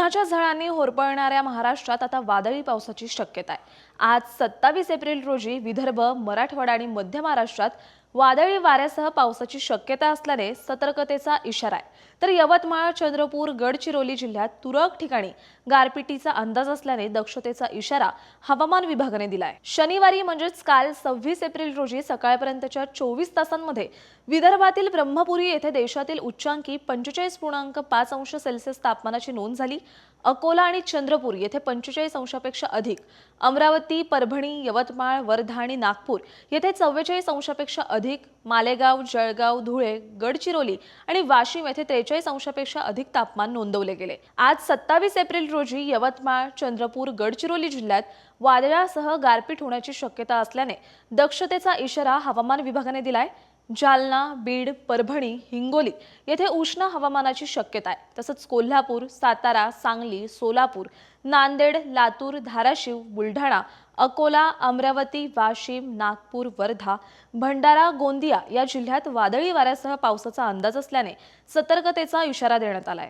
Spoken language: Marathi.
उन्हाच्या झळांनी होरपळणाऱ्या महाराष्ट्रात आता वादळी पावसाची शक्यता आहे. आज सत्तावीस एप्रिल रोजी विदर्भ मराठवाडा आणि मध्य महाराष्ट्रात वादळी वाऱ्यासह पावसाची शक्यता असल्याने सतर्कतेचा इशारा आहे. तर यवतमाळ चंद्रपूर गडचिरोली जिल्ह्यात तुरळक ठिकाणी गारपिटीचा अंदाज असल्याने दक्षतेचा इशारा हवामान विभागाने दिलाय. शनिवारी म्हणजेच काल सव्वीस एप्रिल रोजी सकाळपर्यंतच्या चोवीस तासांमध्ये विदर्भातील ब्रह्मपुरी येथे देशातील उच्चांकी पंचेचाळीस पूर्णांक पाच अंश सेल्सिअस तापमानाची नोंद झाली. अकोला आणि चंद्रपूर येथे पंचेचाळीस अंशापेक्षा अधिक अमरावती परभणी यवतमाळ वर्धा आणि नागपूर येथे चव्वेचाळीस अंशापेक्षा अधिक मालेगाव जळगाव धुळे गडचिरोली आणि वाशिम येथे त्रेचाळीस अंशापेक्षा अधिक तापमान नोंदवले गेले. आज सत्तावीस एप्रिल रोजी यवतमाळ चंद्रपूर गडचिरोली जिल्ह्यात वादळासह गारपीट होण्याची शक्यता असल्याने दक्षतेचा इशारा हवामान विभागाने दिलाय. जालना बीड परभणी हिंगोली येथे उष्ण हवामानाची शक्यता आहे. तसंच कोल्हापूर सातारा सांगली सोलापूर नांदेड लातूर धाराशिव बुलढाणा अकोला अमरावती वाशिम नागपूर वर्धा भंडारा गोंदिया या जिल्ह्यात वादळी वाऱ्यासह पावसाचा अंदाज असल्याने सतर्कतेचा इशारा देण्यात आला आहे